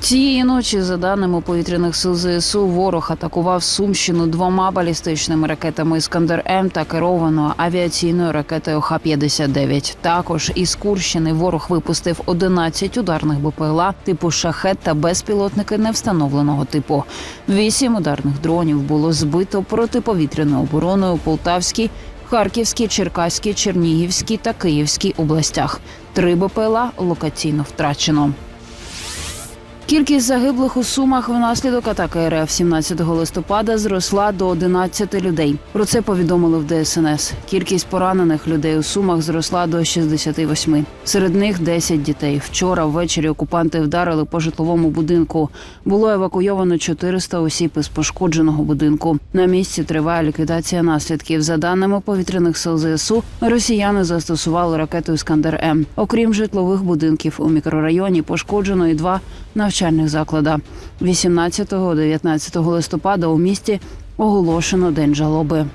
Цієї ночі, за даними повітряних сил ЗСУ, ворог атакував Сумщину двома балістичними ракетами Іскандер М та керованою авіаційною ракетою Х-59. Також із Курщини ворог випустив 11 ударних БПЛА типу шахет та безпілотники невстановленого типу. Вісім ударних дронів було збито протиповітряною обороною у Полтавській, Харківській, Черкаській, Чернігівській та Київській областях. Три БПЛА локаційно втрачено. Кількість загиблих у Сумах внаслідок атаки РФ 17 листопада зросла до 11 людей. Про це повідомили в ДСНС. Кількість поранених людей у Сумах зросла до 68. Серед них 10 дітей. Вчора ввечері окупанти вдарили по житловому будинку. Було евакуйовано 400 осіб із пошкодженого будинку. На місці триває ліквідація наслідків. За даними повітряних сил ЗСУ, росіяни застосували ракету Іскандер М. Окрім житлових будинків у мікрорайоні, пошкоджено і два навчальних заклада. 18-19 листопада у місті оголошено день жалоби.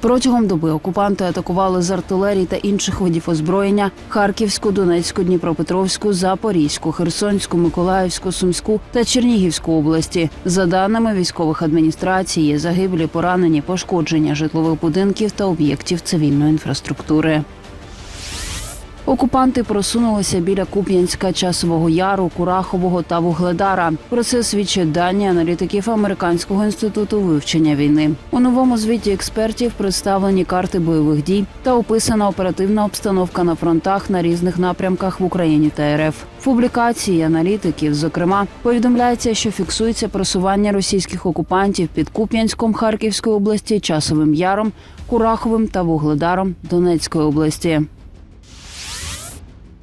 Протягом доби окупанти атакували з артилерії та інших видів озброєння Харківську, Донецьку, Дніпропетровську, Запорізьку, Херсонську, Миколаївську, Сумську та Чернігівську області. За даними військових адміністрацій, є загиблі, поранені, пошкодження житлових будинків та об'єктів цивільної інфраструктури. Окупанти просунулися біля Куп'янська, Часового Яру, Курахового та Вугледара. Про це свідчать дані аналітиків Американського інституту вивчення війни. У новому звіті експертів представлені карти бойових дій та описана оперативна обстановка на фронтах на різних напрямках в Україні та РФ. Публікації аналітиків, зокрема, повідомляється, що фіксується просування російських окупантів під Куп'янськом Харківської області, Часовим Яром, Кураховим та Вугледаром Донецької області.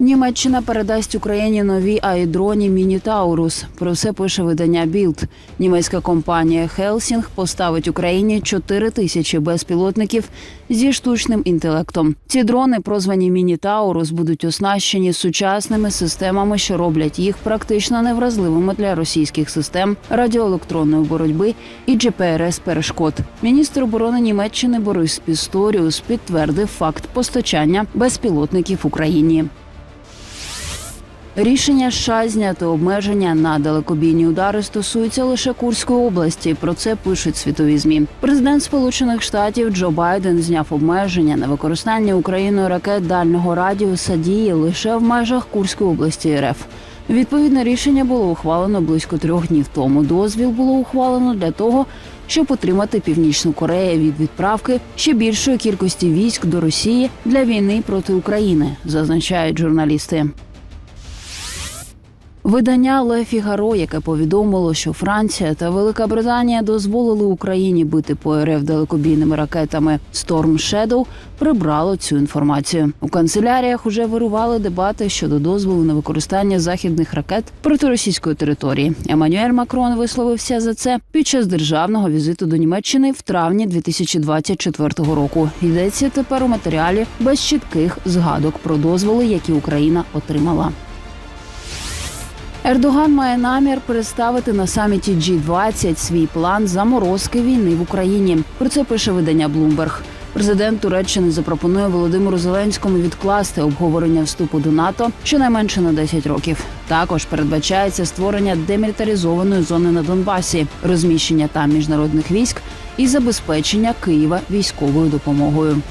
Німеччина передасть Україні нові аеродроні Міні Таурус. Про це пише видання Білд. Німецька компанія Хелсінг поставить Україні 4 тисячі безпілотників зі штучним інтелектом. Ці дрони, прозвані Міні Таурус, будуть оснащені сучасними системами, що роблять їх практично невразливими для російських систем радіоелектронної боротьби і gprs перешкод. Міністр оборони Німеччини Борис Пісторіус підтвердив факт постачання безпілотників Україні. Рішення США зняти обмеження на далекобійні удари стосується лише Курської області. Про це пишуть світові змі. Президент Сполучених Штатів Джо Байден зняв обмеження на використання Україною ракет дальнього радіуса дії лише в межах Курської області РФ. Відповідне рішення було ухвалено близько трьох днів тому. Дозвіл було ухвалено для того, щоб отримати Північну Корею від відправки ще більшої кількості військ до Росії для війни проти України, зазначають журналісти. Видання Ле Фігаро, яке повідомило, що Франція та Велика Британія дозволили Україні бити по РФ далекобійними ракетами Storm Shadow, прибрало цю інформацію. У канцеляріях уже вирували дебати щодо дозволу на використання західних ракет проти російської території. Еммануель Макрон висловився за це під час державного візиту до Німеччини в травні 2024 року. Йдеться тепер у матеріалі без чітких згадок про дозволи, які Україна отримала. Ердоган має намір представити на саміті G20 свій план заморозки війни в Україні. Про це пише видання Bloomberg. Президент Туреччини запропонує Володимиру Зеленському відкласти обговорення вступу до НАТО щонайменше на 10 років. Також передбачається створення демілітаризованої зони на Донбасі, розміщення там міжнародних військ і забезпечення Києва військовою допомогою.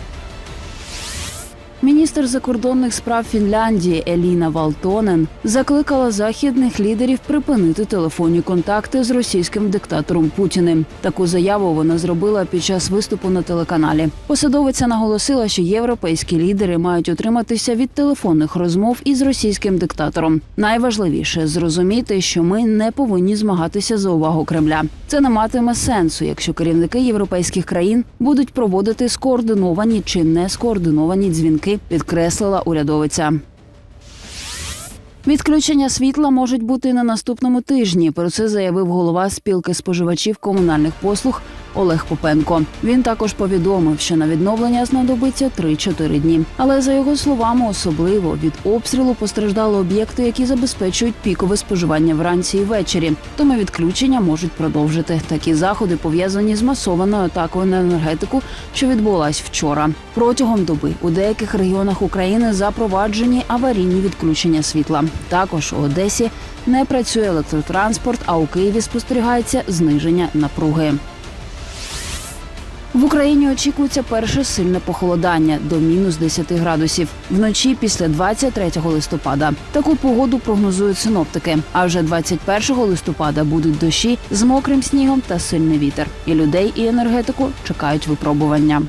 Міністр закордонних справ Фінляндії Еліна Валтонен закликала західних лідерів припинити телефонні контакти з російським диктатором Путіним. Таку заяву вона зробила під час виступу на телеканалі. Посадовиця наголосила, що європейські лідери мають утриматися від телефонних розмов із російським диктатором. Найважливіше зрозуміти, що ми не повинні змагатися за увагу Кремля. Це не матиме сенсу, якщо керівники європейських країн будуть проводити скоординовані чи не скоординовані дзвінки, підкреслила урядовиця. Відключення світла можуть бути на наступному тижні. Про це заявив голова спілки споживачів комунальних послуг Олег Попенко. Він також повідомив, що на відновлення знадобиться 3-4 дні. Але за його словами, особливо від обстрілу постраждали об'єкти, які забезпечують пікове споживання вранці і ввечері. Тому відключення можуть продовжити. Такі заходи пов'язані з масованою атакою на енергетику, що відбулась вчора. Протягом доби у деяких регіонах України запроваджені аварійні відключення світла. Також у Одесі не працює електротранспорт, а у Києві спостерігається зниження напруги. В Україні очікується перше сильне похолодання до мінус 10 градусів вночі після 23 листопада. Таку погоду прогнозують синоптики. А вже 21 листопада будуть дощі з мокрим снігом та сильний вітер. І людей, і енергетику чекають випробування.